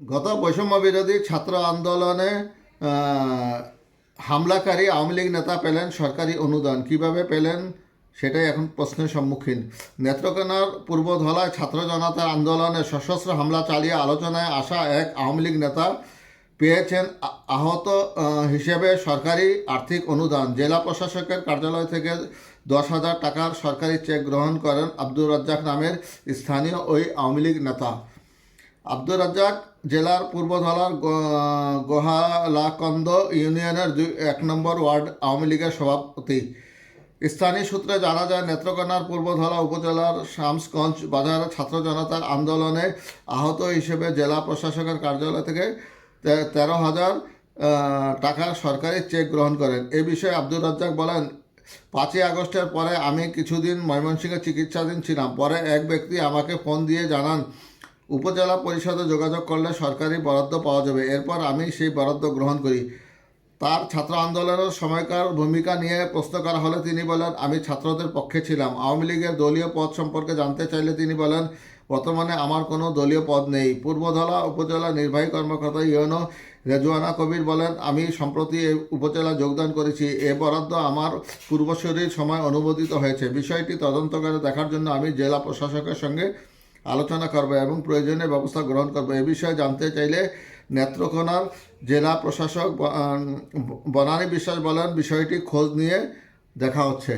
গত বৈষম্য বিরোধী ছাত্র আন্দোলনে হামলাকারী আওয়ামী লীগ নেতা পেলেন সরকারি অনুদান। কীভাবে পেলেন? সেটাই এখন প্রশ্নের সম্মুখীন। নেত্রকোনার পূর্বধলায় ছাত্র জনতার আন্দোলনে সশস্ত্র হামলা চালিয়ে আলোচনায় আসা এক আওয়ামী লীগ নেতা পেয়েছেন আহত হিসেবে সরকারি আর্থিক অনুদান। জেলা প্রশাসকের কার্যালয় থেকে দশ হাজার টাকার সরকারি চেক গ্রহণ করেন আব্দুর রাজ্জাক নামের স্থানীয় ওই আওয়ামী লীগ নেতা। আব্দুর রাজ্জাক জেলার পূর্বধলার গোহালাকন্দ ইউনিয়নের এক নম্বর ওয়ার্ড আওয়ামী লীগের সভাপতি। স্থানীয় সূত্রে জানা যায়, নেত্রকোনার পূর্বধলা উপজেলার শামসগঞ্জ বাজারে ছাত্র জনতার আন্দোলনে আহত হিসেবে জেলা প্রশাসকের কার্যালয় থেকে তেরো হাজার টাকার সরকারি চেক গ্রহণ করেন। এ বিষয়ে আব্দুর রাজ্জাক বলেন, পাঁচই আগস্টের পরে আমি কিছুদিন ময়মনসিংহে চিকিৎসাধীন ছিলাম। পরে এক ব্যক্তি আমাকে ফোন দিয়ে জানান উপজেলা পরিষদে যোগাযোগ করলে সরকারি বরাদ্দ পাওয়া যাবে। এরপর আমি সেই বরাদ্দ গ্রহণ করি। তার ছাত্র আন্দোলনের সময়কার ভূমিকা নিয়ে প্রশ্ন করা হলে তিনি বলেন, আমি ছাত্রদের পক্ষে ছিলাম। আওয়ামী লীগের দলীয় পদ সম্পর্কে জানতে চাইলে তিনি বলেন, বর্তমানে আমার কোনো দলীয় পদ নেই। পূর্বধলা উপজেলা নির্বাহী কর্মকর্তা ইউনো রেজওয়ানা কবির বলেন, আমি সম্প্রতি এই উপজেলা যোগদান করেছি। এ বরাদ্দ আমার পূর্বসূরির সময় অনুমোদিত হয়েছে। বিষয়টি তদন্ত করে দেখার জন্য আমি জেলা প্রশাসকের সঙ্গে আলোচনা করবে এবং প্রয়োজনীয় ব্যবস্থা গ্রহণ করবে। এ বিষয়ে জানতে চাইলে নেত্রকোনার জেলা প্রশাসক বনানী বিশ্বাস বলেন, বিষয়টি খোঁজ নিয়ে দেখা হচ্ছে।